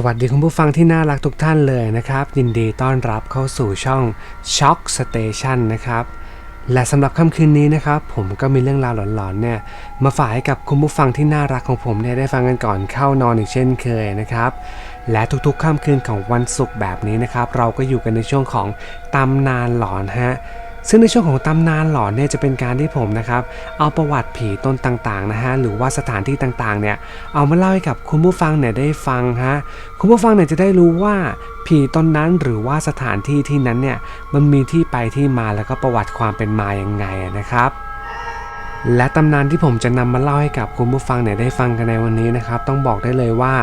สวัสดีคุณผู้ฟังที่น่ารักทุกท่านเลยนะครับ ยินดีต้อนรับเข้าสู่ช่อง Shock Station นะครับ และสำหรับค่ำคืนนี้นะครับ ผมก็มีเรื่องราวหลอนๆเนี่ยมาฝากให้กับคุณผู้ฟังที่น่ารักของผมเนี่ยได้ฟังกันก่อนเข้านอนอีกเช่นเคยนะครับ และทุกๆค่ำคืนของวันศุกร์แบบนี้นะครับ เราก็อยู่กันในช่วงของตำนานหลอนฮะ ซึ่งในช่วงของตำนานหลอนเนี่ยจะเป็นการที่ผมนะครับเอาประวัติผีตนต่างๆนะฮะหรือว่าสถานที่ต่างๆเนี่ยเอามาเล่าให้กับคุณผู้ฟังเนี่ยได้ฟังฮะคุณผู้ฟังเนี่ยจะได้รู้ว่าผีตนนั้นหรือว่าสถานที่ที่นั้นเนี่ยมันมีที่ไปที่มาแล้วก็ประวัติความเป็นมาอย่างไงนะครับและตำนานที่ผมจะนำมาเล่าให้กับคุณผู้ฟังเนี่ยได้ฟังกันในวันนี้นะครับ ต้องบอกได้เลยว่า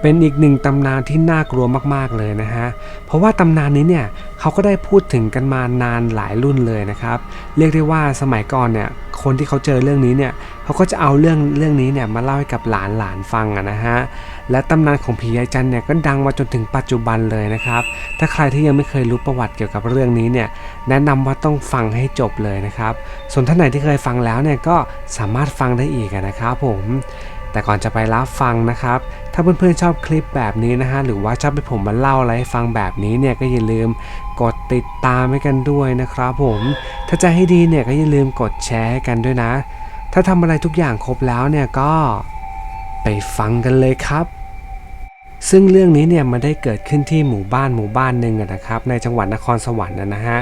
เป็นอีกหนึ่งตำนานที่น่ากลัวมากๆเลยนะฮะเพราะว่าตำนานนี้เนี่ยเขาก็ได้พูดถึงกันมานานหลายรุ่นเลยนะครับ เรียกได้ว่าสมัยก่อนเนี่ยคนที่เขาเจอเรื่องนี้เนี่ยเขาก็จะเอาเรื่องเรื่องนี้เนี่ยมาเล่าให้กับหลานหลานฟังอะนะฮะและตำนานของผียายจันเนี่ยก็ดังมาจนถึงปัจจุบันเลยนะครับ ถ้าใครที่ยังไม่เคยรู้ประวัติเกี่ยวกับเรื่องนี้เนี่ยแนะนำว่าต้องฟังให้จบเลยนะครับ ส่วนท่านไหนที่เคยฟังแล้วเนี่ยก็สามารถฟังได้อีกนะครับผมแต่ก่อนจะไปรับฟังนะครับ ถ้าเพื่อนๆชอบคลิปแบบนี้นะฮะ หรือว่าชอบให้ผมมาเล่าอะไรให้ฟังแบบนี้เนี่ยก็อย่าลืม กดติดตามให้กันด้วยนะครับผม ถ้าจะให้ดีเนี่ยก็อย่าลืมกดแชร์กันด้วยนะ ถ้าทำอะไรทุกอย่างครบแล้วเนี่ยก็ไปฟังกันเลยครับ ซึ่งเรื่องนี้เนี่ยมันได้เกิดขึ้นที่หมู่บ้านหมู่บ้านหนึ่งนะครับ ในจังหวัดนครสวรรค์นะนะฮะ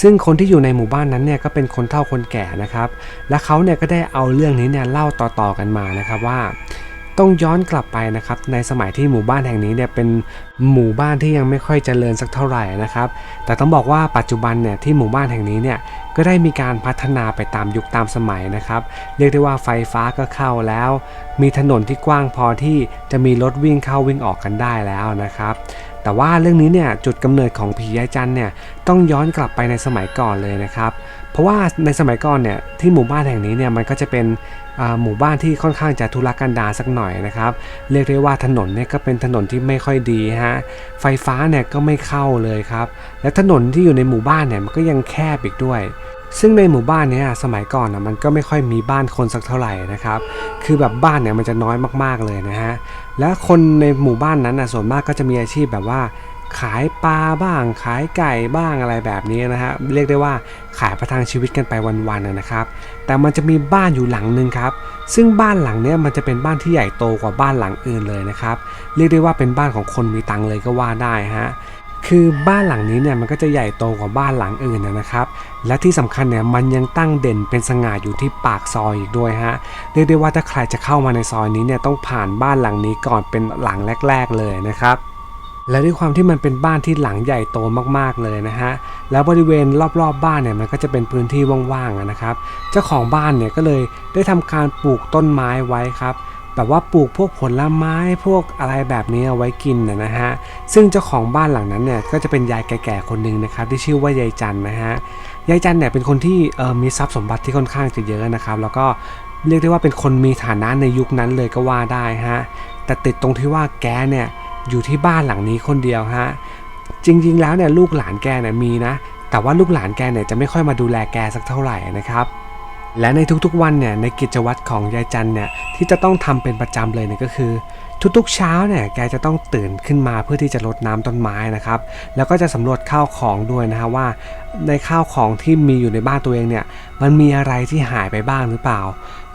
ซึ่งคนที่อยู่ในหมู่บ้านนั้นเนี่ยก็เป็นคนเฒ่าคนแก่นะครับ และเขาเนี่ยก็ได้เอาเรื่องนี้เนี่ยเล่าต่อๆกันมานะครับว่า ต้องย้อนกลับไปนะครับในสมัยที่หมู่บ้านแห่งนี้เนี่ยเป็นหมู่บ้านที่ยังไม่ค่อยเจริญสักเท่าไหร่นะครับ แต่ต้องบอกว่าปัจจุบันเนี่ยที่หมู่บ้านแห่งนี้เนี่ยก็ได้มีการพัฒนาไปตามยุคตามสมัยนะครับเรียกได้ว่าไฟฟ้าก็เข้าแล้ว มีถนนที่กว้างพอที่จะมีรถวิ่งเข้าวิ่งออกกันได้แล้วนะครับแต่ว่าเรื่องนี้เนี่ยจุดกำเนิดของผียายจันเนี่ยต้องย้อนกลับไปในสมัยก่อนเลยนะครับ เพราะว่าในสมัยก่อนเนี่ยที่หมู่บ้านแห่งนี้เนี่ยมันก็จะเป็น หมู่บ้านที่ค่อนข้างจะทุรกันดารสักหน่อยนะครับเรียกได้ว่าถนนเนี่ยก็เป็นถนนที่ไม่ค่อยดีฮะไฟฟ้าเนี่ยก็ไม่เข้าเลยครับและถนนที่อยู่ในหมู่บ้านเนี่ยมันก็ยังแคบอีกด้วยซึ่งในหมู่บ้านเนี้สมัยก่อนนะมันก็ไม่ค่อยมีบ้านคนสักเท่าไหร่นะครับ คือแบบบ้านเนี่ยมันจะน้อยมากๆเลยนะฮะ และคนในหมู่บ้านนั้นนะส่วนมากก็จะมีอาชีพแบบว่า ขายปลาบ้าง ขายไก่บ้างอะไรแบบนี้นะฮะเรียกได้ว่าขายประทังชีวิตกันไปวันๆนะนะครับ แต่มันจะมีบ้านอยู่หลังหนึ่งครับซึ่งบ้านหลังเนี้ยมันจะเป็นบ้านที่ใหญ่โตกว่าบ้านหลังอื่นเลยนะครับเรียกได้ว่าเป็นบ้านของคนมีตังเลยก็ว่าได้ฮะคือบ้านหลังนี้เนี่ยมันก็จะใหญ่โตกว่าบ้านหลังอื่นนะนะครับ และที่สำคัญเนี่ยมันยังตั้งเด่นเป็นสง่าอยู่ที่ปากซอยอีกด้วยฮะเรียกได้ว่าถ้าใครจะเข้ามาในซอยนี้เนี่ยต้องผ่านบ้านหลังนี้ก่อนเป็นหลังแรก ๆ เลยนะครับ และด้วยความที่มันเป็นบ้านที่หลังใหญ่โตมากๆเลยนะฮะ แล้วบริเวณรอบๆบบ้านเนี่ยมันก็จะเป็นพื้นที่ว่างๆนะครับ เจ้าของบ้านเนี่ยก็เลยได้ทำการปลูกต้นไม้ไว้ครับ แบบว่าปลูกพวกผลไม้พวกอะไรแบบนี้เอาไว้กินนะนะฮะ ซึ่งเจ้าของบ้านหลังนั้นเนี่ยก็จะเป็นยายแก่ๆคนหนึ่งนะครับที่ชื่อว่ายายจันนะฮะ ยายจันเนี่ยเป็นคนที่เออมีทรัพย์สมบัติที่ค่อนข้างจะเยอะนะครับ แล้วก็เรียกได้ว่าเป็นคนมีฐานะในยุคนั้นเลยก็ว่าได้ฮะ แต่ติดตรงที่ว่าแกเนี่ย อยู่ที่บ้านหลังนี้คนเดียวฮะจริงๆ แล้วเนี่ยลูกหลานแกเนี่ยมีนะ แต่ว่าลูกหลานแกเนี่ยจะไม่ค่อยมาดูแลแกสักเท่าไหร่นะครับ และในทุกๆวันเนี่ยในกิจวัตรของยายจันเนี่ยที่จะต้องทำเป็นประจำเลยเนี่ยก็คือ ทุกๆเช้าเนี่ยแกจะต้องตื่นขึ้นมาเพื่อที่จะรดน้ำต้นไม้นะครับ แล้วก็จะสำรวจข้าวของด้วยนะฮะว่า ในข้าวของที่มีอยู่ในบ้านตัวเองเนี่ยมันมีอะไรที่หายไปบ้างหรือเปล่า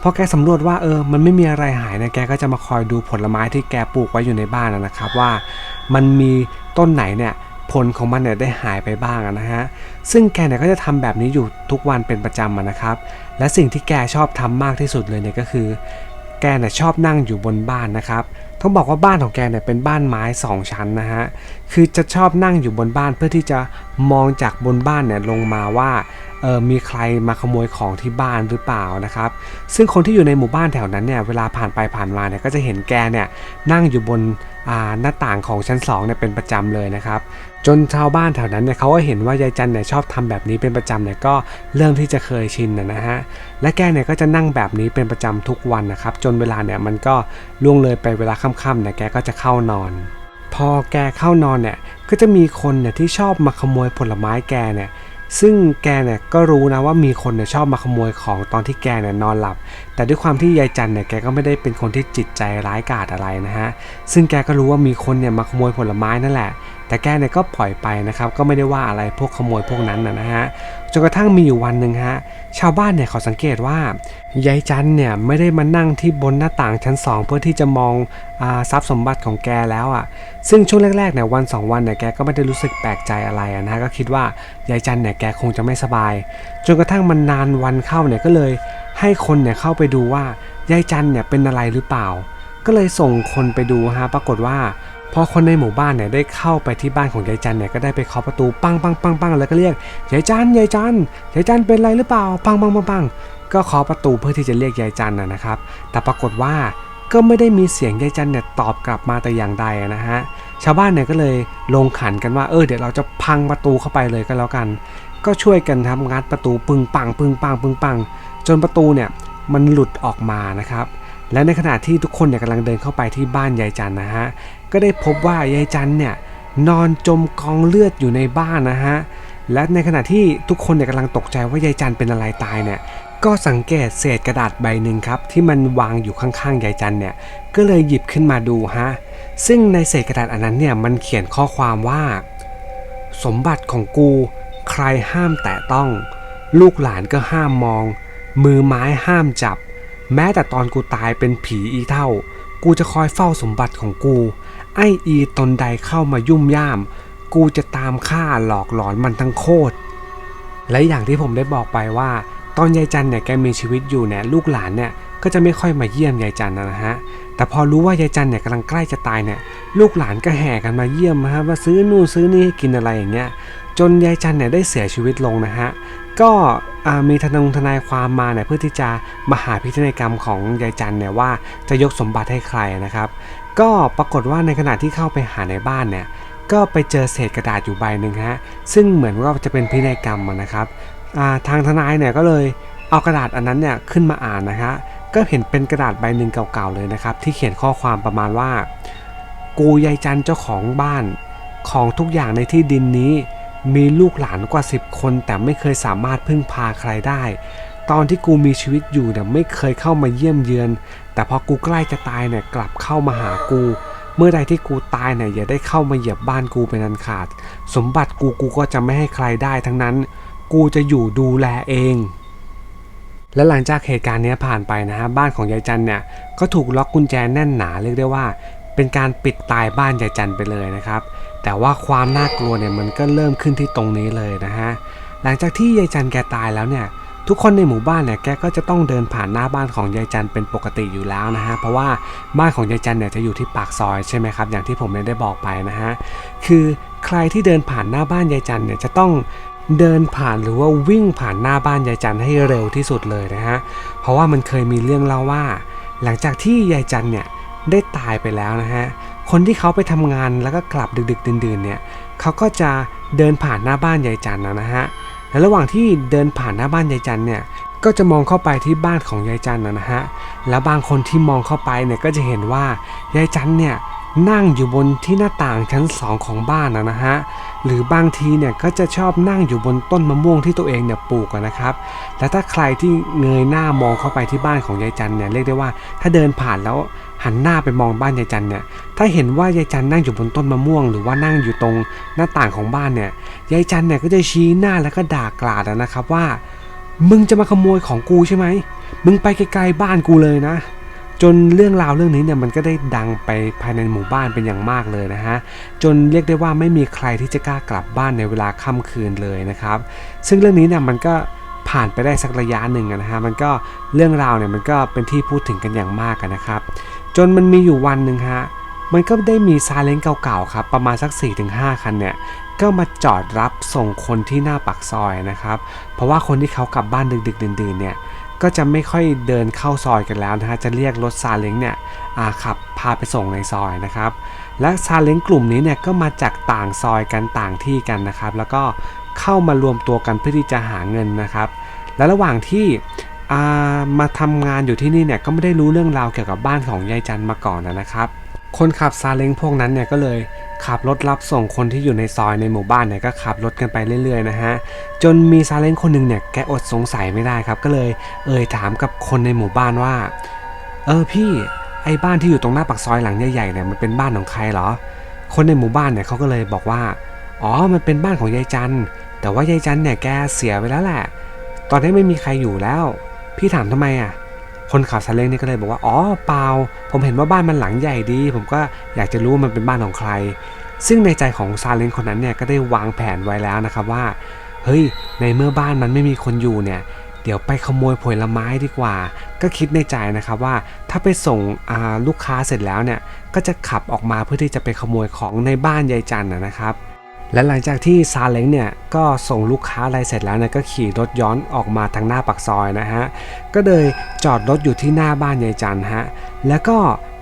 พอแกสำรวจว่าเออ มันไม่มีอะไรหายนะแกก็จะมาคอยดูผลไม้ที่แกปลูกไว้อยู่ในบ้านนะครับว่า มันมีต้นไหนเนี่ยผลของมันเนี่ยได้หายไปบ้างนะฮะ ซึ่งแกเนี่ยก็จะทำแบบนี้อยู่ทุกวันเป็นประจำะนะครับ และสิ่งที่แกชอบทำมากที่สุดเลยเนี่ยก็คือ แกเนี่ยชอบนั่งอยู่บนบ้านนะครับ ต้องบอกว่าบ้านของแกเนี่ยเป็นบ้านไม้สองชั้นนะฮะ คือจะชอบนั่งอยู่บนบ้านเพื่อที่จะมองจากบนบ้านเนี่ยลงมาว่าเออมีใครมาขโมยของที่บ้านหรือเปล่านะครับ ซึ่งคนที่อยู่ในหมู่บ้านแถวนั้นเนี่ยเวลาผ่านไปผ่านมาเนี่ยก็จะเห็นแกเนี่ยนั่งอยู่บนหน้าต่างของชั้นสองเนี่ยเป็นประจำเลยนะครับ จนชาวบ้านแถวนั้นเนี่ยเขาก็เห็นว่ายายจันเนี่ยชอบทำแบบนี้เป็นประจำเนี่ยก็เริ่มที่จะเคยชินนะฮะและแกเนี่ยก็จะนั่งแบบนี้เป็นประจำทุกวันนะครับ จนเวลาเนี่ยมันก็ล่วงเลยไปเวลาค่ำๆเนี่ยแกก็จะเข้านอน พอแกเข้านอนเนี่ยก็จะมีคนเนี่ยที่ชอบมาขโมยผลไม้แกเนี่ยซึ่งแกเนี่ยก็รู้นะว่ามีคนเนี่ยชอบมาขโมยของตอนที่แกเนี่ยนอนหลับ แต่ด้วยความที่ยายจันเนี่ยแกก็ไม่ได้เป็นคนที่จิตใจร้ายกาจอะไรนะฮะ ซึ่งแกก็รู้ว่ามีคนเนี่ยมาขโมยผลไม้นั่นแหละ แต่แกเนี่ยก็ปล่อยไปนะครับ ก็ไม่ได้ว่าอะไรพวกขโมยพวกนั้นนะฮะจนกระทั่งมีอยู่วันหนึ่งฮะชาวบ้านเนี่ยเขาสังเกตว่ายายจันเนี่ยไม่ได้มานั่งที่บนหน้าต่างชั้นสองเพื่อที่จะมองอาทรัพย์สมบัติของแกแล้วอะ ซึ่งช่วงแรกๆเนี่ยวันสองวันเนี่ยแกก็ไม่ได้รู้สึกแปลกใจอะไระนะฮะก็คิดว่ายายจันเนี่ยแกคงจะไม่สบาย จนกระทั่งมันนานวันเข้าเนี่ยก็เลยให้คนเนี่ยเข้าไปดูว่ายายจันเนี่ยเป็นอะไรหรือเปล่า ก็เลยส่งคนไปดูฮะปรากฏว่า พอคนในหมู่บ้านเนี่ยได้เข้าไปที่บ้านของยายจันเนี่ยก็ได้ไปเคาะประตูปังปังปังปังแล้วก็เรียกยายจันยายจันยายจันเป็นไรหรือเปล่าปังปังปังปังก็เคาะประตูเพื่อที่จะเรียกยายจันนะครับ แต่ปรากฏว่าก็ไม่ได้มีเสียงยายจันเนี่ยตอบกลับมาแต่อย่างใดนะฮะชาวบ้านเนี่ยก็เลยลงขันกันว่าเออเดี๋ยวเราจะพังประตูเข้าไปเลยก็แล้วกัน ก็ช่วยกันทำงัดประตูปึงปังปึงปังปึงปัง จนประตูเนี่ยมันหลุดออกมานะครับ และในขณะที่ทุกคนเนี่ยกำลังเดินเข้าไปที่บ้านยายจันนะฮะ ก็ได้พบว่ายายจันเนี่ยนอนจมกองเลือดอยู่ในบ้านนะฮะ และในขณะที่ทุกคนเนี่ยกำลังตกใจว่ายายจันเป็นอะไรตายเนี่ย ก็สังเกตเศษกระดาษใบหนึ่งครับที่มันวางอยู่ข้างๆยายจันเนี่ย ก็เลยหยิบขึ้นมาดูฮะ ซึ่งในเศษกระดาษอันนั้นเนี่ยมันเขียนข้อความว่า สมบัติของกู ใครห้ามแตะต้อง ลูกหลานก็ห้ามมอง มือไม้ห้ามจับ แม้แต่ตอนกูตายเป็นผีอีเท่า กูจะคอยเฝ้าสมบัติของกู ไออีตนใดเข้ามายุ่มย่าม กูจะตามฆ่าหลอกหลอนมันทั้งโคตร และอย่างที่ผมได้บอกไปว่า ตอนยายจันเนี่ยแกมีชีวิตอยู่เนี่ยลูกหลานเนี่ย ก็จะไม่ค่อยมาเยี่ยมยายจันนะฮะ แต่พอรู้ว่ายายจันเนี่ยกำลังใกล้จะตายเนี่ย ลูกหลานก็แห่กันมาเยี่ยมนะฮะมาซื้อนู่นซื้อนี่ให้กินอะไรอย่างเงี้ย จนยายจันเนี่ยได้เสียชีวิตลงนะฮะ ก็มีทนงทนายความมาเนี่ยเพื่อที่จะมาหาพิธีกรรมของยายจันเนี่ยว่าจะยกสมบัติให้ใครนะครับ ก็ปรากฏว่าในขณะที่เข้าไปหาในบ้านเนี่ยก็ไปเจอเศษกระดาษอยู่ใบหนึ่งฮะ ซึ่งเหมือนว่าจะเป็นพินัยกรรมนะครับ ทางทนายเนี่ยก็เลยเอากระดาษอันนั้นเนี่ยขึ้นมาอ่านนะฮะ ก็เห็นเป็นกระดาษใบหนึ่งเก่าๆเลยนะครับ ที่เขียนข้อความประมาณว่า กูยายจันเจ้าของบ้าน ของทุกอย่างในที่ดินนี้ มีลูกหลานกว่า 10 คน แต่ไม่เคยสามารถพึ่งพาใครได้ ตอนที่กูมีชีวิตอยู่เนี่ยไม่เคยเข้ามาเยี่ยมเยือน แต่พอกูใกล้จะตายเนี่ยกลับเข้ามาหากูเมื่อใดที่กูตายเนี่ยอย่าได้เข้ามาเหยียบบ้านกูเป็นอันขาด สมบัติกูกูก็จะไม่ให้ใครได้ทั้งนั้น กูจะอยู่ดูแลเอง และหลังจากเหตุการณ์นี้ผ่านไปนะฮะบ้านของยายจันเนี่ยก็ถูกล็อกกุญแจแน่นหนาเรียกได้ว่า เป็นการปิดตายบ้านยายจันไปเลยนะครับ แต่ว่าความน่ากลัวเนี่ยมันก็เริ่มขึ้นที่ตรงนี้เลยนะฮะหลังจากที่ยายจันแกตายแล้วเนี่ยทุกคนในหมู่บ้านเนี่ยแกก็จะต้องเดินผ่านหน้าบ้านของยายจันเป็นปกติอยู่แล้วนะฮะเพราะว่าบ้านของยายจันเนี่ยจะอยู่ที่ปากซอยใช่ไหมครับอย่างที่ผมได้บอกไปนะฮะคือใครที่เดินผ่านหน้าบ้านยายจันเนี่ยจะต้อง เดินผ่านหรือว่าวิ่งผ่านหน้าบ้านยายจันให้เร็วที่สุดเลยนะฮะ เพราะว่ามันเคยมีเรื่องเล่าว่า หลังจากที่ยายจันเนี่ยได้ตายไปแล้วนะฮะ คนที่เขาไปทำงานแล้วก็กลับดึกๆดื่นๆเนี่ยเขาก็จะเดินผ่านหน้าบ้านยายจันนะนะฮะ และระหว่างที่เดินผ่านหน้าบ้านยายจันเนี่ยก็จะมองเข้าไปที่บ้านของยายจันนะนะฮะ แล้วบางคนที่มองเข้าไปเนี่ยก็จะเห็นว่ายายจันเนี่ยนั่งอยู่บนที่หน้าต่างชั้นสองของบ้านนะนะฮะ หรือบางทีเนี่ยก็จะชอบนั่งอยู่บนต้นมะม่วงที่ตัวเองเนี่ยปลูกนะครับ และถ้าใครที่เงยหน้ามองเข้าไปที่บ้านของยายจันเนี่ยเรียกได้ว่า ถ้าเดินผ่านแล้วหันหน้าไปมองบ้านยายจันเนี่ย ถ้าเห็นว่ายายจันนั่งอยู่บนต้นมะม่วง หรือว่านั่งอยู่ตรงหน้าต่างของบ้านเนี่ย ยายจันเนี่ยก็จะชี้หน้าแล้วก็ด่ากราดนะครับว่า มึงจะมาขโมยของกูใช่ไหม มึงไปไกลๆบ้านกูเลยนะ จนเรื่องราวเรื่องนี้เนี่ยมันก็ได้ดังไปภายในหมู่บ้านเป็นอย่างมากเลยนะฮะ จนเรียกได้ว่าไม่มีใครที่จะกล้ากลับบ้านในเวลาค่ำคืนเลยนะครับ ซึ่งเรื่องนี้เนี่ยมันก็ผ่านไปได้สักระยะหนึ่งนะฮะ มันก็เรื่องราวเนี่ยมันก็เป็นที่พูดถึงกันอย่างมากนะครับ จนมันมีอยู่วันหนึ่งฮะ มันก็ได้มีซาเล้งเก่าๆครับประมาณสัก 4-5 คันเนี่ยก็มาจอดรับส่งคนที่หน้าปากซอยนะครับ เพราะว่าคนที่เขากลับบ้านดึกๆดื่นๆเนี่ย ก็จะไม่ค่อยเดินเข้าซอยกันแล้วนะฮะจะเรียกรถซาเล้งเนี่ยขับพาไปส่งในซอยนะครับ และซาเล้งกลุ่มนี้เนี่ยก็มาจากต่างซอยกันต่างที่กันนะครับ แล้วก็เข้ามารวมตัวกันเพื่อที่จะหาเงินนะครับ และระหว่างที่ามาทำงานอยู่ที่นี่เนี่ยก็ไม่ได้รู้เรื่องราวเกี่ยวกับบ้านของยายจันมาก่อนนะครับ คนขับซาเล้งพวกนั้นเนี่ยก็เลยขับรถรับส่งคนที่อยู่ในซอยในหมู่บ้านเนี่ยก็ขับรถกันไปเรื่อยๆนะฮะจนมีซาเล้งคนหนึ่งเนี่ยแกอดสงสัยไม่ได้ครับ ก็เลยเอ่ยถามกับคนในหมู่บ้านว่า เออพี่ไอ้บ้านที่อยู่ตรงหน้าปากซอยหลังใหญ่ๆเนี่ยมันเป็นบ้านของใครเหรอ คนในหมู่บ้านเนี่ยเขาก็เลยบอกว่าอ๋อมันเป็นบ้านของยายจันแต่ว่ายายจันเนี่ยแกเสียไปแล้วแหละ ตอนนี้ไม่มีใครอยู่แล้ว พี่ถามทำไมอะ คนขับซาเล้งนี่ก็เลยบอกว่าอ๋อเปล่า ผมเห็นว่าบ้านมันหลังใหญ่ดี ผมก็อยากจะรู้ว่ามันเป็นบ้านของใคร ซึ่งในใจของซาเล้งคนนั้นเนี่ยก็ได้วางแผนไว้แล้วนะครับว่า เฮ้ย ในเมื่อบ้านมันไม่มีคนอยู่เนี่ยเดี๋ยวไปขโมยผลไม้ดีกว่า ก็คิดในใจนะครับว่าถ้าไปส่งลูกค้าเสร็จแล้วเนี่ยก็จะขับออกมาเพื่อที่จะไปขโมยของในบ้านยายจันนะครับ และหลังจากที่ซาเล้งเนี่ยก็ส่งลูกค้าอะไรเสร็จแล้วเนี่ยก็ขี่รถย้อนออกมาทางหน้าปากซอยนะฮะ ก็เลยจอดรถอยู่ที่หน้าบ้านยายจันฮะ แล้วก็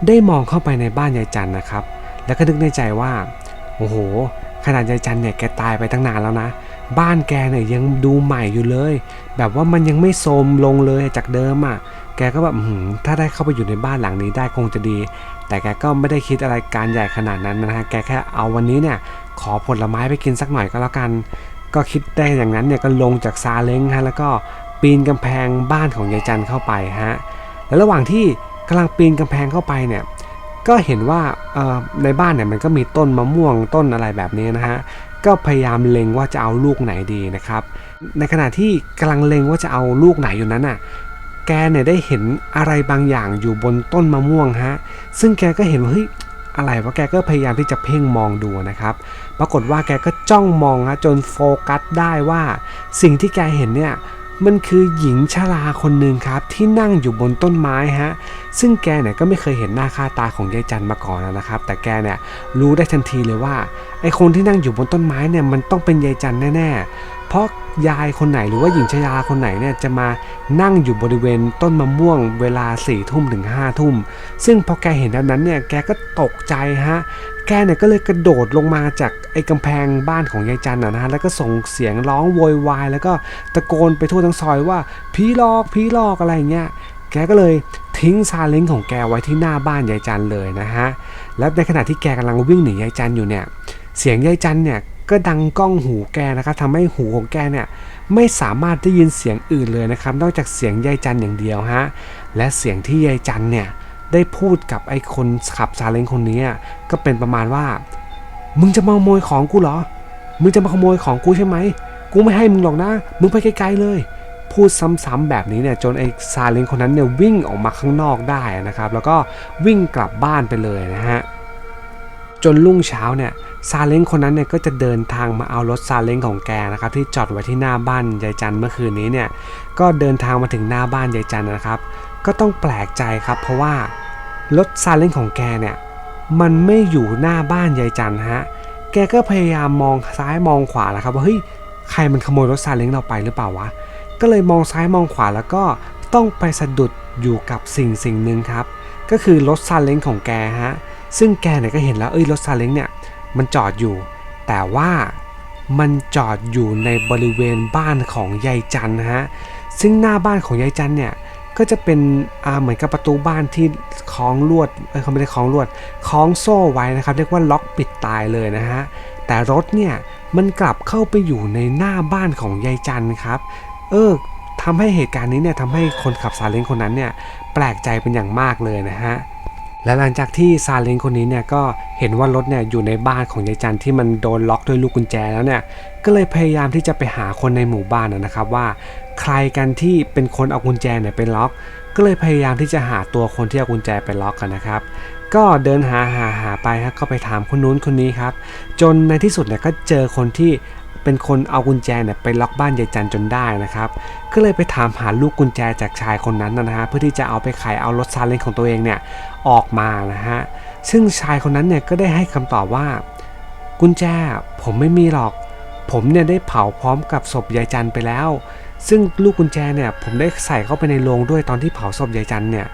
ได้มองเข้าไปในบ้านยายจันนะครับ แล้วก็นึกในใจว่า โอ้โห ขนาดยายจันเนี่ยแกตายไปตั้งนานแล้วนะ บ้านแกเนี่ยยังดูใหม่อยู่เลย แบบว่ามันยังไม่โทรมลงเลยจากเดิมอะ่ะ แกก็แบบถ้าได้เข้าไปอยู่ในบ้านหลังนี้ได้คงจะดี แต่แกก็ไม่ได้คิดอะไรการใหญ่ขนาดนั้นนะฮะ แกแค่เอาวันนี้เนี่ย ขอผลไม้ไปกินสักหน่อยก็แล้วกัน ก็คิดได้อย่างนั้นเนี่ยก็ลงจากซาเล้งฮะแล้วก็ปีนกำแพงบ้านของยายจันเข้าไปฮะแล้วระหว่างที่กำลังปีนกำแพงเข้าไปเนี่ยก็เห็นว่าในบ้านเนี่ยมันก็มีต้นมะม่วงต้นอะไรแบบนี้นะฮะก็พยายามเล็งว่าจะเอาลูกไหนดีนะครับ ในขณะที่กำลังเล็งว่าจะเอาลูกไหนอยู่นั้นน่ะแกเนี่ยได้เห็นอะไรบางอย่างอยู่บนต้นมะม่วงฮะซึ่งแกก็เห็นว่าเฮ้ยอะไรวะแกก็พยายามที่จะเพ่งมองดูนะครับ ปรากฏว่าแกก็จ้องมองฮะจนโฟกัสได้ว่า สิ่งที่แกเห็นเนี่ยมันคือหญิงชราคนหนึ่งครับที่นั่งอยู่บนต้นไม้ฮะซึ่งแกเนี่ยก็ไม่เคยเห็นหน้าค่าตาของยายจันมาก่อนนะครับ แต่แกเนี่ยรู้ได้ทันทีเลยว่าไอคนที่นั่งอยู่บนต้นไม้เนี่ยมันต้องเป็นยายจันแน่ๆ เพราะยายคนไหนหรือว่าหญิงชราคนไหนเนี่ยจะมานั่งอยู่บริเวณต้นมะม่วงเวลาสี่ทุ่มถึงห้าทุ่ม ซึ่งพอแกเห็นแบบนั้นเนี่ยแกก็ตกใจฮะ แกเนี่ยก็เลยกระโดดลงมาจากไอ้กำแพงบ้านของยายจันนะฮะแล้วก็ส่งเสียงร้องโวยวาย แล้วก็ตะโกนไปทั่วทั้งซอยว่าผีหลอกผีหลอกอะไรเงี้ยแกก็เลยทิ้งซาเล้งของแกไว้ที่หน้าบ้านยายจันเลยนะฮะ แล้วในขณะที่แกกำลังวิ่งหนียายจันอยู่เนี่ย เสียงยายจันเนี่ย ก็ดังก้องหูแกนะครับทำให้หูของแกเนี่ยไม่สามารถได้ยินเสียงอื่นเลยนะครับ นอกจากเสียงยายจันอย่างเดียวฮะและเสียงที่ยายจันเนี่ยได้พูดกับไอ้คนขับซาเล้งคนนี้ก็เป็นประมาณว่า มึงจะมาขโมยของกูเหรอ มึงจะมาขโมยของกูใช่ไหมกูไม่ให้มึงหรอกนะ มึงไปไกลๆเลย พูดซ้ำๆแบบนี้เนี่ยจนไอ้ซาเล้งคนนั้นเนี่ยวิ่งออกมาข้างนอกได้นะครับ แล้วก็วิ่งกลับบ้านไปเลยนะฮะจนรุ่งเช้าเนี่ย ซาเล้งคนนั้นเนี่ยก็จะเดินทางมาเอารถซาเล้งของแกนะครับที่จอดไว้ที่หน้าบ้านยายจันเมื่อคืนนี้เนี่ยก็เดินทางมาถึงหน้าบ้านยายจันนะครับ ก็ต้องแปลกใจครับ เพราะว่ารถซาเล้งของแกเนี่ยมันไม่อยู่หน้าบ้านยายจันฮะแกก็พยายามมองซ้ายมองขวาแล้วครับว่าเฮ้ยใครมันขโมยรถซาเล้งเราไปหรือเปล่าวะก็เลยมองซ้ายมองขวาแล้วก็ต้องไปสะดุดอยู่กับสิ่งสิ่งหนึ่งครับ ก็คือรถซาเล้งของแกฮะซึ่งแกเนี่ยก็เห็นแล้วเอ้ยรถซาเล้งเนี่ย มันจอดอยู่ แต่ว่ามันจอดอยู่ในบริเวณบ้านของยายจันฮะซึ่งหน้าบ้านของยายจันเนี่ยก็จะเป็นอ่าเหมือนกับประตูบ้านที่คล้องลวดเขาไม่ได้คล้องลวดคล้องโซ่ไว้นะครับเรียกว่าล็อกปิดตายเลยนะฮะแต่รถเนี่ยมันกลับเข้าไปอยู่ในหน้าบ้านของยายจันครับ เออทำให้เหตุการณ์นี้เนี่ยทำให้คนขับซาเล้งคนนั้นเนี่ยแปลกใจเป็นอย่างมากเลยนะฮะ และหลังจากที่ซาเล้งคนนี้เนี่ยก็เห็นว่ารถเนี่ยอยู่ในบ้านของยายจันที่มันโดนล็อกด้วยลูกกุญแจแล้วเนี่ยก็เลยพยายามที่จะไปหาคนในหมู่บ้านนะครับว่า ใครกันที่เป็นคนเอากุญแจเนี่ยไปล็อก ก็เลยพยายามที่จะหาตัวคนที่เอากุญแจไปล็อกกันนะครับ ก็เดินหาหาหาไปครับก็ไปถามคนนู้นคนนี้ครับ จนในที่สุดเนี่ยก็เจอคนที่ เป็นคนเอากุญแจเนี่ยไปล็อกบ้านยายจันจนได้นะครับ ก็เลยไปถามหาลูกกุญแจจากชายคนนั้นนะฮะเพื่อที่จะเอาไปไขเอารถซาเล้งของตัวเองเนี่ยออกมานะฮะซึ่งชายคนนั้นเนี่ยก็ได้ให้คำตอบว่า กุญแจผมไม่มีหรอก ผมเนี่ยได้เผาพร้อมกับศพยายจันไปแล้ว ซึ่งลูกกุญแจเนี่ยผมได้ใส่เข้าไปในโรงด้วยตอนที่เผาศพยายจันเนี่ย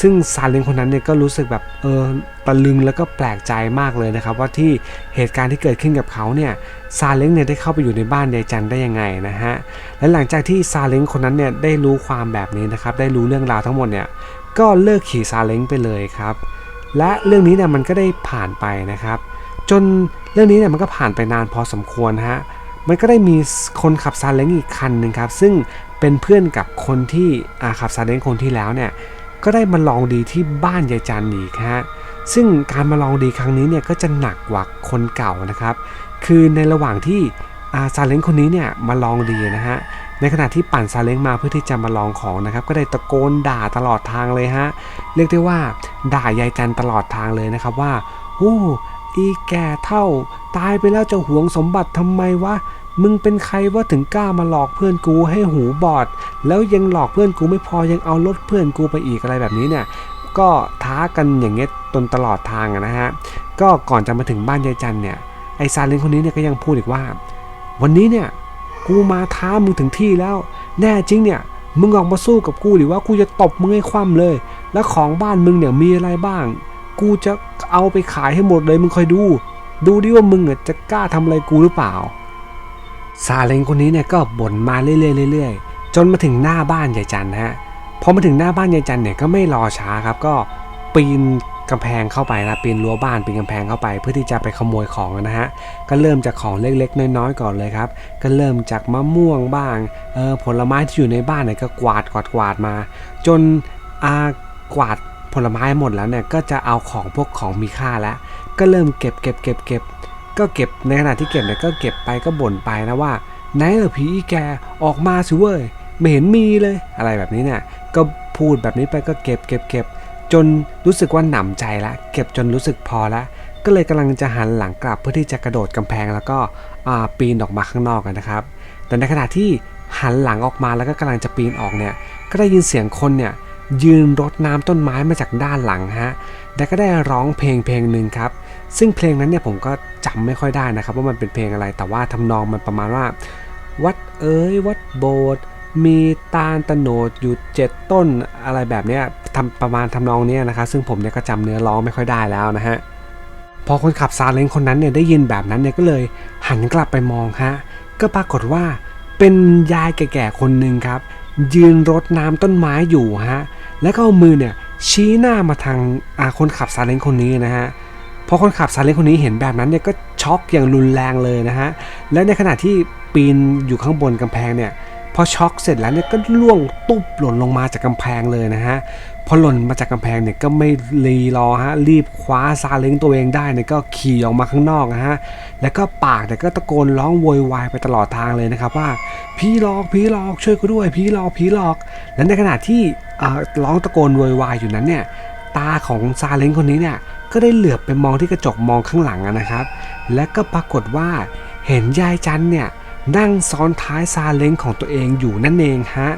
ซึ่งซาเล้งคนนั้นเนี่ยก็รู้สึกแบบเออตะลึงแล้วก็แปลกใจมากเลยนะครับ ว่าที่เหตุการณ์ที่เกิดขึ้นกับเขาเนี่ยซาเล้งเนี่ยได้เข้าไปอยู่ในบ้านยายจันได้ยังไงนะฮะและหลังจากที่ซาเล้งคนนั้นเนี่ยได้รู้ความแบบนี้นะครับได้รู้เรื่องราวทั้งหมดเนี่ยก็เลิกขี่ซาเล้งไปเลยครับและเรื่องนี้เนี่ยมันก็ได้ผ่านไปนะครับ จนเรื่องนี้เนี่ยมันก็ผ่านไปนานพอสมควรฮะมันก็ได้มีคนขับซาเล้งอีกคันหนึ่งครับซึ่งเป็นเพื่อนกับคนที่ขับซาเล้งคนที่แล้วเนี่ย ก็ได้มาลองดีที่บ้านยายจันอีกฮะซึ่งการมาลองดีครั้งนี้เนี่ยก็จะหนักกว่าคนเก่านะครับ คือในระหว่างที่อาซาเล้งคนนี้เนี่ยมาลองดีนะฮะในขณะที่ปั่นซาเล้งมาเพื่อที่จะมาลองของนะครับ ก็ได้ตะโกนด่าตลอดทางเลยฮะเรียกได้ว่าด่ายายจันตลอดทางเลยนะครับว่าโอ้อีแก่เท่า ตายไปแล้วจะหวงสมบัติทำไมวะ มึงเป็นใครว่าถึงกล้ามาหลอกเพื่อนกูให้หูบอด แล้วยังหลอกเพื่อนกูไม่พอยังเอารถเพื่อนกูไปอีกอะไรแบบนี้เนี่ย ก็ท้ากันอย่างเงี้ยจนตลอดทางนะฮะ ก็ก่อนจะมาถึงบ้านยายจันเนี่ย ไอซาเล้งคนนี้เนี่ยก็ยังพูดอีกว่า วันนี้เนี่ยกูมาท้ามึงถึงที่แล้ว แน่จริงเนี่ยมึงออกมาสู้กับกูหรือว่ากูจะตบมึงให้คว่ำเลย แล้วของบ้านมึงเนี่ยมีอะไรบ้าง กูจะเอาไปขายให้หมดเลยมึงคอยดู ดูดิว่ามึงจะกล้าทำอะไรกูหรือเปล่า ซาเล้งคนนี้เนี่ยก็บ่นมาเรื่อยๆเรื่อยๆจนมาถึงหน้าบ้านยายจันฮะพอมาถึงหน้าบ้านยายจันเนี่ยก็ไม่รอช้าครับ ก็ปีนกำแพงเข้าไปนะปีนรั้วบ้านปีนกำแพงเข้าไป เพื่อที่จะไปขโมยของนะฮะก็เริ่มจากของเล็กๆ น้อยๆก่อนเลยครับ ก็เริ่มจากมะม่วงบ้างเออผลไม้ที่อยู่ในบ้านเนี่ยก็กวาดกวาดกวาดมา จนอากวาดผลไม้หมดแล้วเนี่ยก็จะเอาของพวกของมีค่าแล้ว ก็เริ่มเก็บเก็บเก็บเก็บ ก็เก็บในขณะที่เก็บเนี่ยก็เก็บไปก็บ่นไปนะว่าไหนเออผีแกออกมาสิเว้ยไม่เห็นมีเลยอะไรแบบนี้เนี่ยก็พูดแบบนี้ไปก็เก็บเก็บเก็บจนรู้สึกว่าหนำใจละ เก็บจนรู้สึกพอละ ก็เลยกำลังจะหันหลังกลับเพื่อที่จะกระโดดกำแพงแล้วก็ปีนออกมาข้างนอกกันนะครับ แต่ในขณะที่หันหลังออกมาแล้วก็กำลังจะปีนออกเนี่ยก็ได้ยินเสียงคนเนี่ย ยืนรดน้ำต้นไม้มาจากด้านหลังฮะและก็ได้ร้องเพลงเพลงหนึ่งครับ ซึ่งเพลงนั้นเนี่ยผมก็จำไม่ค่อยได้นะครับ ว่ามันเป็นเพลงอะไร แต่ว่าทำนองมันประมาณว่า วัดเอ๋ยวัดโบสถ์มีตาลตโนดอยู่เจ็ดต้นอะไรแบบเนี้ยทำประมาณทำนองเนี้ยนะครับ ซึ่งผมเนี่ยก็จำเนื้อร้องไม่ค่อยได้แล้วนะฮะพอคนขับซาเล้งคนนั้นเนี่ยได้ยินแบบนั้นเนี่ยก็เลยหันกลับไปมองฮะก็ปรากฏว่าเป็นยายแก่ๆคนหนึ่งครับ ยืนรดน้ำต้นไม้อยู่ฮะ แล้วก็เอามือเนี่ยชี้หน้ามาทางอาคนขับซาเล้งคนนี้นะฮะพอคนขับซาเล้งคนนี้เห็นแบบนั้นเนี่ยก็ช็อกอย่างรุนแรงเลยนะฮะและในขณะที่ปีนอยู่ข้างบนกำแพงเนี่ยพอช็อกเสร็จแล้วเนี่ยก็ล่วงตุ๊บหล่นลงมาจากกำแพงเลยนะฮะ พอหล่นมาจากกำแพงเนี่ยก็ไม่รีรอฮะรีบคว้าซาเล้งตัวเองได้เนี่ยก็ขี่ออกมาข้างนอกนะฮะแล้วก็ปากเนี่ยก็ตะโกนร้องโวยวายไปตลอดทางเลยนะครับว่าผีหลอกผีหลอกช่วยกูด้วยผีหลอกผีหลอก และในขณะที่อ่อร้องตะโกนโวยวายอยู่นั้นเนี่ยตาของซาเล้งคนนี้เนี่ยก็ได้เหลือบไปมองที่กระจกมองข้างหลังนะครับ และก็ปรากฏว่าเห็นยายจันเนี่ยนั่งซ้อนท้ายซาเล้งของตัวเองอยู่นั่นเองฮะ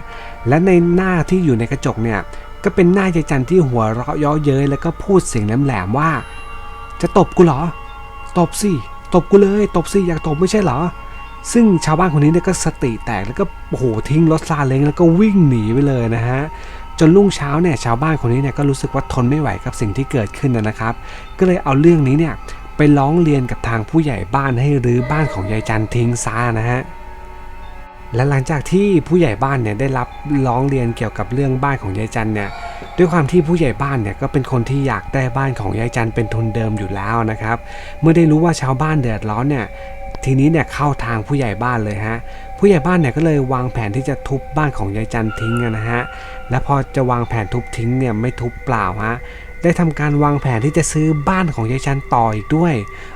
และในหน้าที่อยู่ในกระจกเนี่ย ก็เป็นหน้ายายจันที่หัวเราะเย้อเย้ยแล้วก็พูดเสียงแหลมๆว่า จะตบกูเหรอ ตบสิตบกูเลย ตบสิอยากตบไม่ใช่เหรอ ซึ่งชาวบ้านคนนี้เนี่ยก็สติแตกแล้วก็โอ้โหทิ้งรถซาเล้งแล้วก็วิ่งหนีไปเลยนะฮะจนรุ่งเช้าเนี่ยชาวบ้านคนนี้เนี่ยก็รู้สึกว่าทนไม่ไหวกับสิ่งที่เกิดขึ้นนะครับ ก็เลยเอาเรื่องนี้เนี่ยไปร้องเรียนกับทางผู้ใหญ่บ้านให้รื้อบ้านของยายจันทิ้งซานะฮะ และหลังจากที่ผู้ใหญ่บ้านเนี่ยได้รับร้องเรียนเกี่ยวกับเรื่องบ้านของยายจันเนี่ยด้วยความที่ผู้ใหญ่บ้านเนี่ยก็เป็นคนที่อยากได้บ้านของยายจันเป็นทุนเดิมอยู่แล้วนะครับ เมื่อได้รู้ว่าชาวบ้านเดือดร้อนเนี่ยทีนี้เนี่ยเข้าทางผู้ใหญ่บ้านเลยฮะผู้ใหญ่บ้านเนี่ยก็เลยวางแผนที่จะทุบบ้านของยายจันทิ้งนะฮะและพอจะวางแผนทุบทิ้งเนี่ยไม่ทุบเปล่าฮะ ได้ทำการวางแผนที่จะซื้อบ้านของยายจันต่ออีกด้วย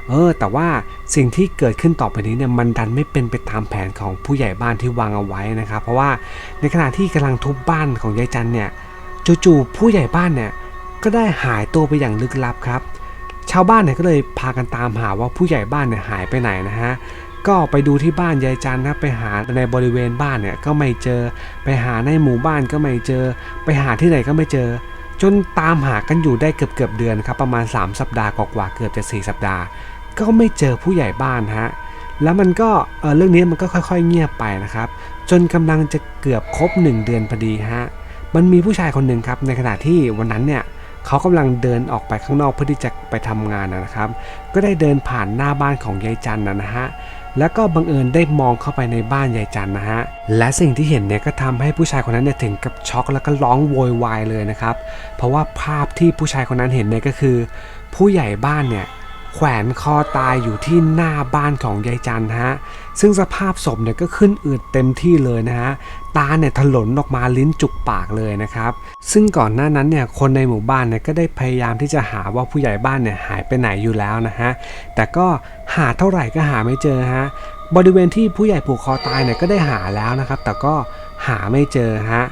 เออ แต่ว่าสิ่งที่เกิดขึ้นต่อไปนี้เนี่ยมันดันไม่เป็นไปตามแผนของผู้ใหญ่บ้านที่วางเอาไว้นะครับ เพราะว่าในขณะที่กำลังทุบบ้านของยายจันเนี่ยจู่ๆผู้ใหญ่บ้านเนี่ยก็ได้หายตัวไปอย่างลึกลับครับ ชาวบ้านเนี่ยก็เลยพากันตามหาว่าผู้ใหญ่บ้านเนี่ยหายไปไหนนะฮะก็ไปดูที่บ้านยายจันนะไปหาในบริเวณบ้านเนี่ยก็ไม่เจอ ไปหาในหมู่บ้านก็ไม่เจอ ไปหาที่ไหนก็ไม่เจอ จนตามหากันอยู่ได้เกือบเกือบเดือนครับประมาณ 3 สัปดาห์กว่าเกือบจะ 4 สัปดาห์ ก็ไม่เจอผู้ใหญ่บ้านฮะแล้วมันก็เออเรื่องนี้มันก็ค่อยๆ เงียบไปนะครับ จนกำลังจะเกือบครบ 1 เดือนพอดีฮะมันมีผู้ชายคนหนึ่งครับในขณะที่วันนั้นเนี่ยเขากำลังเดินออกไปข้างนอกเพื่อที่จะไปทำงานนะนะครับ ก็ได้เดินผ่านหน้าบ้านของยายจันนะนะฮะ แล้วก็บังเอิญได้มองเข้าไปในบ้านยายจันนะฮะ และสิ่งที่เห็นเนี่ยก็ทำให้ผู้ชายคนนั้นเนี่ยถึงกับช็อกแล้วก็ร้องโวยวายเลยนะครับ เพราะว่าภาพที่ผู้ชายคนนั้นเห็นเนี่ยก็คือ ผู้ใหญ่บ้านเนี่ยแขวนคอตายอยู่ที่หน้าบ้านของยายจันฮะ ซึ่งสภาพศพเนี่ยก็ขึ้นอืดเต็มที่เลยนะฮะ ตาเนี่ยถลนออกมาลิ้นจุกปากเลยนะครับ ซึ่งก่อนหน้านั้นเนี่ยคนในหมู่บ้านเนี่ยก็ได้พยายามที่จะหาว่าผู้ใหญ่บ้านเนี่ยหายไปไหนอยู่แล้วนะฮะ แต่ก็ หาเท่าไหร่ก็หาไม่เจอฮะบริเวณที่ผู้ใหญ่ผูกคอตายเนี่ยก็ได้หาแล้วนะครับ แต่ก็หาไม่เจอฮะ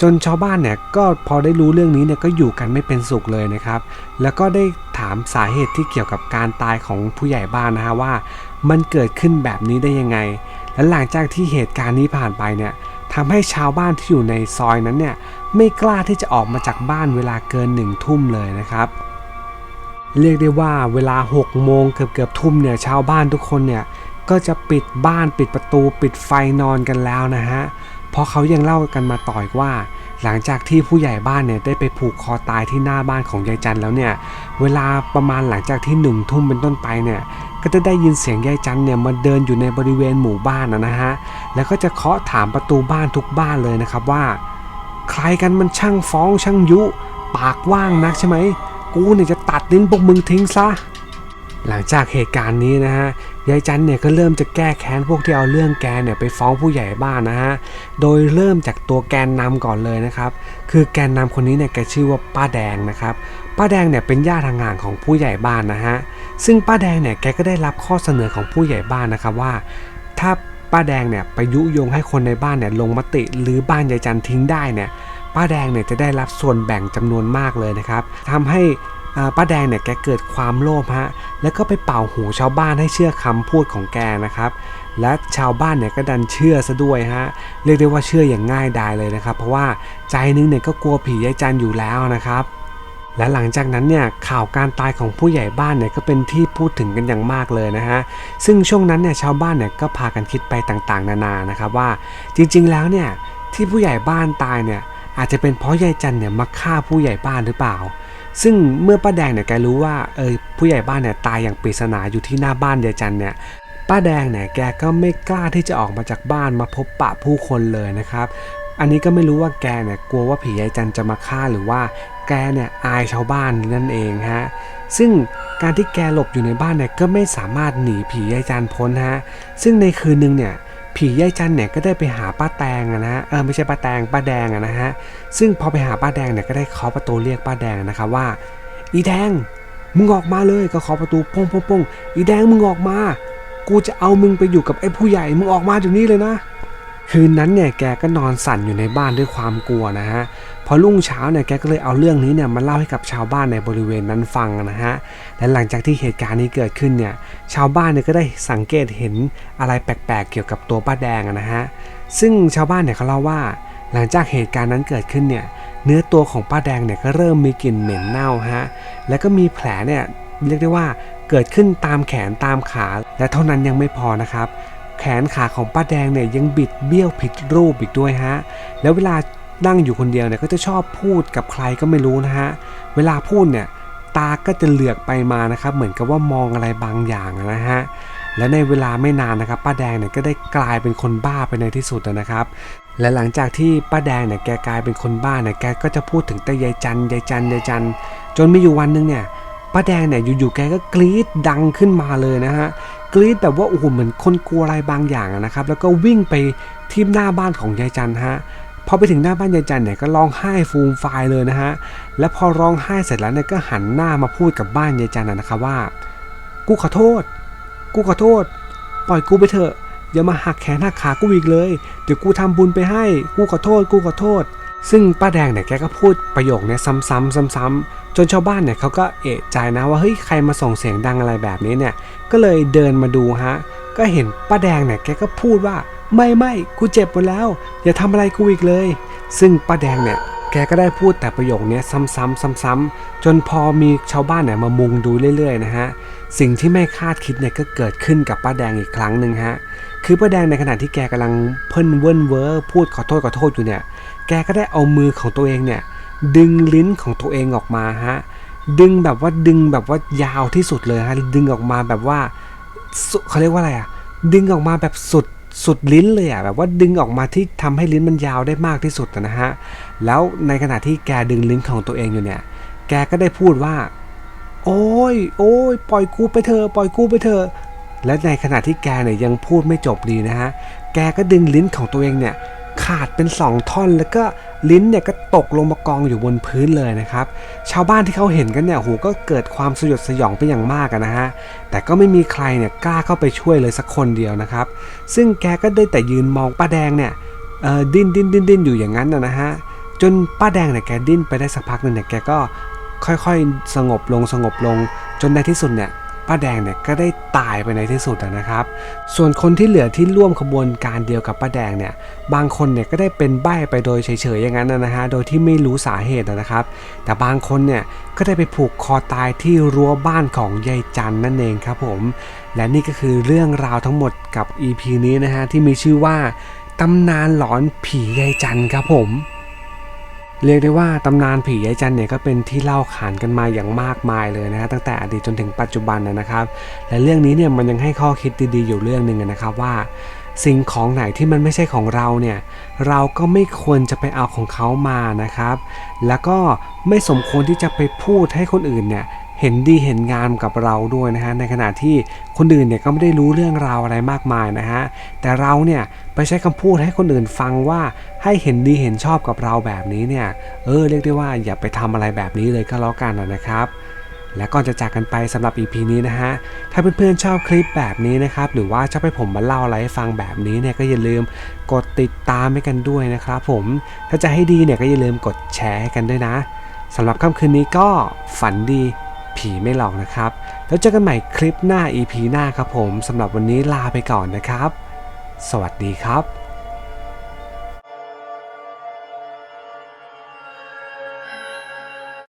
จนชาวบ้านเนี่ยก็พอได้รู้เรื่องนี้เนี่ยก็อยู่กันไม่เป็นสุขเลยนะครับ แล้วก็ได้ถามสาเหตุที่เกี่ยวกับการตายของผู้ใหญ่บ้านนะฮะว่า มันเกิดขึ้นแบบนี้ได้ยังไง และหลังจากที่เหตุการณ์นี้ผ่านไปเนี่ยทำให้ชาวบ้านที่อยู่ในซอยนั้นเนี่ยไม่กล้าที่จะออกมาจากบ้านเวลาเกินหนึ่งทุ่มเลยนะครับ เรียกได้ว่าเวลา6โมงเกือบเกือบทุ่มเนี่ยชาวบ้านทุกคนเนี่ยก็จะปิดบ้านปิดประตูปิดไฟนอนกันแล้วนะฮะเพราะเขายังเล่ากันมาต่อยว่า หลังจากที่ผู้ใหญ่บ้านเนี่ยได้ไปผูกคอตายที่หน้าบ้านของยายจันแล้วเนี่ยเวลาประมาณหลังจากที่หนึ่งทุ่มเป็นต้นไปเนี่ยก็จะได้ยินเสียงยายจันเนี่ยมาเดินอยู่ในบริเวณหมู่บ้านนะนะฮะแล้วก็จะเคาะถามประตูบ้านทุกบ้านเลยนะครับว่า ใครกันมันช่างฟ้องช่างยุ ปากว่างนักใช่ไหม กูเนี่ยจะตัดลิ้นพวกมึงทิ้งซะ หลังจากเหตุการณ์นี้นะฮะ ยายจันเนี่ยก็เริ่มจะแก้แค้นพวกที่เอาเรื่องแกเนี่ยไปฟ้องผู้ใหญ่บ้านนะฮะ โดยเริ่มจากตัวแกนนำก่อนเลยนะครับ คือแกนนำคนนี้เนี่ยแกชื่อว่าป้าแดงนะครับป้าแดงเนี่ยเป็นญาติห่างๆของผู้ใหญ่บ้านนะฮะ ซึ่งป้าแดงเนี่ยแกก็ได้รับข้อเสนอของผู้ใหญ่บ้านนะครับว่า ถ้าป้าแดงเนี่ยไปยุยงให้คนในบ้านเนี่ยลงมติหรือบ้านยายจันทิ้งได้เนี่ย ป้าแดงเนี่ยจะได้รับส่วนแบ่งจำนวนมากเลยนะครับทำให้ป้าแดงเนี่ยแกเกิดความโลภฮะแล้วก็ไปเป่าหูชาวบ้านให้เชื่อคำพูดของแกนะครับ และชาวบ้านเนี่ยก็ดันเชื่อซะด้วยฮะเรียกได้ว่าเชื่ออย่างง่ายดายเลยนะครับ เพราะว่าใจนึงเนี่ยก็กลัวผียายจันอยู่แล้วนะครับและหลังจากนั้นเนี่ยข่าวการตายของผู้ใหญ่บ้านเนี่ยก็เป็นที่พูดถึงกันอย่างมากเลยนะฮะซึ่งช่วงนั้นเนี่ยชาวบ้านเนี่ยก็พากันคิดไปต่างๆ นานานะครับว่าจริงๆแล้วเนี่ยที่ผู้ใหญ่บ้านตายเนี่ย อาจจะเป็นเพราะยายจันเนี่ยมาฆ่าผู้ใหญ่บ้านหรือเปล่า ซึ่งเมื่อป้าแดงเนี่ยแกรู้ว่าเออผู้ใหญ่บ้านเนี่ยตายอย่างปริศนาอยู่ที่หน้าบ้านยายจันเนี่ยป้าแดงเนี่ยแกก็ไม่กล้าที่จะออกมาจากบ้านมาพบปะผู้คนเลยนะครับ อันนี้ก็ไม่รู้ว่าแกเนี่ยกลัวว่าผียายจันจะมาฆ่าหรือว่าแกเนี่ยอายชาวบ้านนั่นเองฮะซึ่งการที่แกหลบอยู่ในบ้านเนี่ยก็ไม่สามารถหนีผียายจันพ้นฮะซึ่งในคืนหนึงเนี่ย ผียายจันเนี่ยก็ได้ไปหาป้าแตงนะฮะเออไม่ใช่ป้าแตงป้าแดงอะนะฮะซึ่งพอไปหาป้าแดงเนี่ยก็ได้เคาะประตูเรียกป้าแดงนะครับว่า อีแดงมึงออกมาเลยก็เคาะประตูป้งป้งป้งอีแดงมึงออกมา กูจะเอามึงไปอยู่กับไอ้ผู้ใหญ่มึงออกมาอยู่นี่เลยนะ คืนนั้นเนี่ยแกก็นอนสั่นอยู่ในบ้านด้วยความกลัวนะฮะ อรุ่งเช้าเนี่ยแกก็เลยเอาเรื่องนี้เนี่ยมาเล่าให้กับชาวบ้านในบริเวณนั้นฟังนะฮะและหลังจากที่เหตุการณ์นี้เกิดขึ้นเนี่ยชาวบ้านเนี่ยก็ได้สังเกตเห็นอะไรแปลกๆ เกี่ยวกับตัวป้าแดงนะฮะซึ่งชาวบ้านเนี่ยเขาเล่าว่า หลังจากเหตุการณ์นั้นเกิดขึ้นเนี่ยเนื้อตัวของป้าแดงเนี่ยก็เริ่มมีกลิ่นเหม็นเน่าฮะแล้วก็มีแผลเนี่ยเรียกได้ว่าเกิดขึ้นตามแขนตามขา และเท่านั้นยังไม่พอนะครับ แขนขาของป้าแดงเนี่ยยังบิดเบี้ยวผิดรูปอีกด้วยฮะแล้วเวลา นั่งอยู่คนเดียวเนี่ยก็จะชอบพูดกับใครก็ไม่รู้นะฮะ เวลาพูดเนี่ยตาก็จะเหลือกไปมานะครับ เหมือนกับว่ามองอะไรบางอย่างนะฮะ และในเวลาไม่นานนะครับ ป้าแดงเนี่ยก็ได้กลายเป็นคนบ้าไปในที่สุดนะครับ และหลังจากที่ป้าแดงเนี่ยแกกลายเป็นคนบ้าเนี่ยแกก็จะพูดถึงแต่ยายจันยายจันยายจัน จนมีอยู่วันหนึงเนี่ยป้าแดงเนี่ยอยู่ๆแกก็กรี๊ดดังขึ้นมาเลยนะฮะกรี๊ดแบบว่าโอ้โหเหมือนคนกลัวอะไรบางอย่างนะครับ แล้วก็วิ่งไปที่หน้าบ้านของยายจันฮะ พอไปถึงหน้าบ้านยายจันเนี่ยก็ร้องไห้ฟูมฟายเลยนะฮะ แล้วพอร้องไห้เสร็จแล้วเนี่ยก็หันหน้ามาพูดกับบ้านยายจันนะครับว่า กูขอโทษ กูขอโทษ ปล่อยกูไปเถอะอย่ามาหักแขนหักขากูอีกเลย เดี๋ยวกูทำบุญไปให้ กูขอโทษ กูขอโทษ ซึ่งป้าแดงเนี่ยแกก็พูดประโยคนี้ซ้ำๆซ้ำๆจนชาวบ้านเนี่ยเขาก็เอะใจนะว่าเฮ้ยใครมาส่งเสียงดังอะไรแบบนี้เนี่ย ก็เลยเดินมาดูฮะ ก็เห็นป้าแดงเนี่ยแกก็พูดว่า ไม่ไม่กูเจ็บหมดแล้ว อย่าทำอะไรกูอีกเลย ซึ่งป้าแดงเนี่ยแกก็ได้พูดแต่ประโยคนี้ซ้ำๆซ้ำๆจนพอมีชาวบ้านเนี่ยมามุงดูเรื่อยๆนะฮะสิ่งที่ไม่คาดคิดเนี่ยก็เกิดขึ้นกับป้าแดงอีกครั้งหนึ่งฮะคือป้าแดงในขณะที่แกกำลังเพิ่นเวิ้นเวอร์พูดขอโทษขอโทษอยู่เนี่ย แกก็ได้เอามือของตัวเองเนี่ย ดึงลิ้นของตัวเองออกมาฮะดึงแบบว่าดึงแบบว่ายาวที่สุดเลยฮะดึงออกมาแบบว่าเขาเรียกว่าอะไรอะดึงออกมาแบบสุด สุดลิ้นเลยอะแบบว่าดึงออกมาที่ทำให้ลิ้นมันยาวได้มากที่สุดนะฮะ แล้วในขณะที่แกดึงลิ้นของตัวเองอยู่เนี่ย แกก็ได้พูดว่า โอ้ย โอ้ยปล่อยกูไปเถอะปล่อยกูไปเถอะและในขณะที่แกเนี่ยยังพูดไม่จบดีนะฮะ แกก็ดึงลิ้นของตัวเองเนี่ยขาดเป็นสองท่อนแล้วก็ ลิ้นเนี่ยก็ตกลงมากองอยู่บนพื้นเลยนะครับ ชาวบ้านที่เขาเห็นกันเนี่ยโหก็เกิดความสยดสยองเป็นอย่างมากนะฮะ แต่ก็ไม่มีใครเนี่ยกล้าเข้าไปช่วยเลยสักคนเดียวนะครับ ซึ่งแกก็ได้แต่ยืนมองป้าแดงเนี่ยดิ้นดิ้นดิ้นดิ้นอยู่อย่างนั้นนะนะฮะ จนป้าแดงเนี่ยแกดิ้นไปได้สักพักหนึ่งเนี่ยแกก็ค่อยๆ สงบลงสงบลง จนในที่สุดเนี่ย ป้าแดงเนี่ยก็ได้ตายไปในที่สุดนะครับ ส่วนคนที่เหลือที่ร่วมขบวนการเดียวกับป้าแดงเนี่ยบางคนเนี่ยก็ได้เป็นใบ้ไปโดยเฉยๆอย่างนั้นนะฮะโดยที่ไม่รู้สาเหตุนะครับ แต่บางคนเนี่ยก็ได้ไปผูกคอตายที่รั้วบ้านของยายจันนั่นเองครับผม และนี่ก็คือเรื่องราวทั้งหมดกับ EP นี้นะฮะที่มีชื่อว่าตำนานหลอนผียายจันครับผม เรียกได้ว่าตำนานผียายจันเนี่ยก็เป็นที่เล่าขานกันมาอย่างมากมายเลยนะฮะตั้งแต่อดีตจนถึงปัจจุบันนะครับ และเรื่องนี้เนี่ยมันยังให้ข้อคิดดีๆอยู่เรื่องหนึ่งนะครับว่า สิ่งของไหนที่มันไม่ใช่ของเราเนี่ยเราก็ไม่ควรจะไปเอาของเขามานะครับ แล้วก็ไม่สมควรที่จะไปพูดให้คนอื่นเนี่ยเห็นดีเห็นงามกับเราด้วยนะฮะในขณะที่คนอื่นเนี่ยก็ไม่ได้รู้เรื่องราวอะไรมากมายนะฮะแต่เราเนี่ย ไปใช้คำพูดให้คนอื่นฟังว่าให้เห็นดีเห็นชอบกับเราแบบนี้เนี่ย เออเรียกได้ว่าอย่าไปทำอะไรแบบนี้เลยก็แล้วกันนะครับ และก่อนจะจากกันไปสำหรับ EP นี้นะฮะ ถ้าเพื่อนๆชอบคลิปแบบนี้นะครับ หรือว่าชอบให้ผมมาเล่าอะไรให้ฟังแบบนี้เนี่ยก็อย่าลืมกดติดตามให้กันด้วยนะครับผม ถ้าจะให้ดีเนี่ยก็อย่าลืมกดแชร์ให้กันด้วยนะสำหรับค่ำคืนนี้ก็ฝันดีผีไม่หลอกนะครับ แล้วเจอกันใหม่คลิปหน้า EP หน้าครับผมสำหรับวันนี้ลาไปก่อนนะครับ สวัสดีครับ